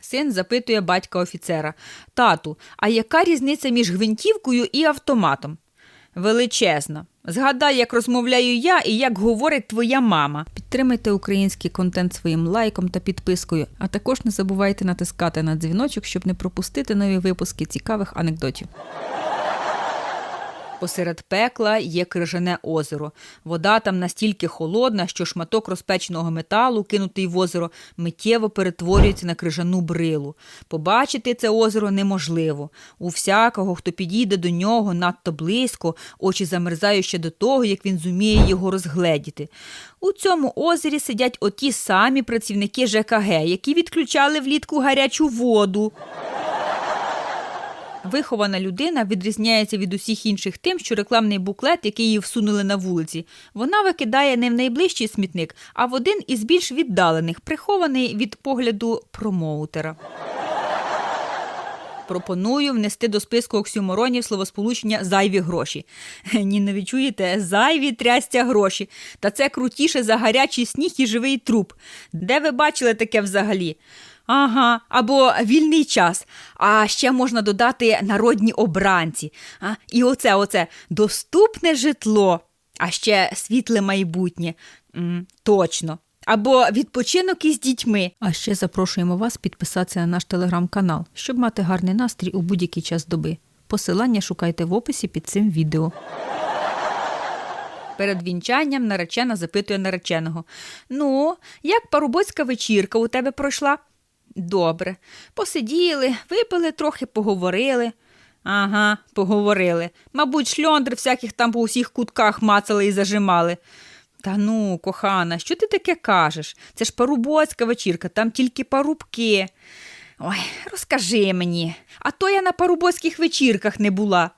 Син запитує батька офіцера Тату, а яка різниця між гвинтівкою і автоматом? Величезна. Згадай, як розмовляю я і як говорить твоя мама. Підтримайте український контент своїм лайком та підпискою, а також не забувайте натискати на дзвіночок, щоб не пропустити нові випуски цікавих анекдотів. Посеред пекла є крижане озеро. Вода там настільки холодна, що шматок розпеченого металу, кинутий в озеро, миттєво перетворюється на крижану брилу. Побачити це озеро неможливо. У всякого, хто підійде до нього надто близько, очі замерзають ще до того, як він зуміє його розгледіти. У цьому озері сидять оті самі працівники ЖКГ, які відключали влітку гарячу воду. Вихована людина відрізняється від усіх інших тим, що рекламний буклет, який їй всунули на вулиці, вона викидає не в найближчий смітник, а в один із більш віддалених, прихований від погляду промоутера. Пропоную внести до списку оксюморонів словосполучення зайві гроші. Ні, не відчуєте, зайві трястя гроші. Та це крутіше за гарячий сніг і живий труп. Де ви бачили таке взагалі? Ага, або вільний час. А ще можна додати народні обранці. А, і оце, оце доступне житло, а ще світле майбутнє. М, точно. Або відпочинок із дітьми. А ще запрошуємо вас підписатися на наш телеграм-канал, щоб мати гарний настрій у будь-який час доби. Посилання шукайте в описі під цим відео. Перед вінчанням наречена запитує нареченого: Ну, як парубоцька вечірка у тебе пройшла? Добре. Посиділи, випили трохи, поговорили. Ага, поговорили. Мабуть, шльондр всяких там по усіх кутках мацали і зажимали. Та ну, кохана, що ти таке кажеш? Це ж парубоцька вечірка, там тільки парубки. Ой, розкажи мені. А то я на парубоцьких вечірках не була.